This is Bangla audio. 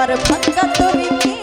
আমার ভাঙ্গা তুমি কি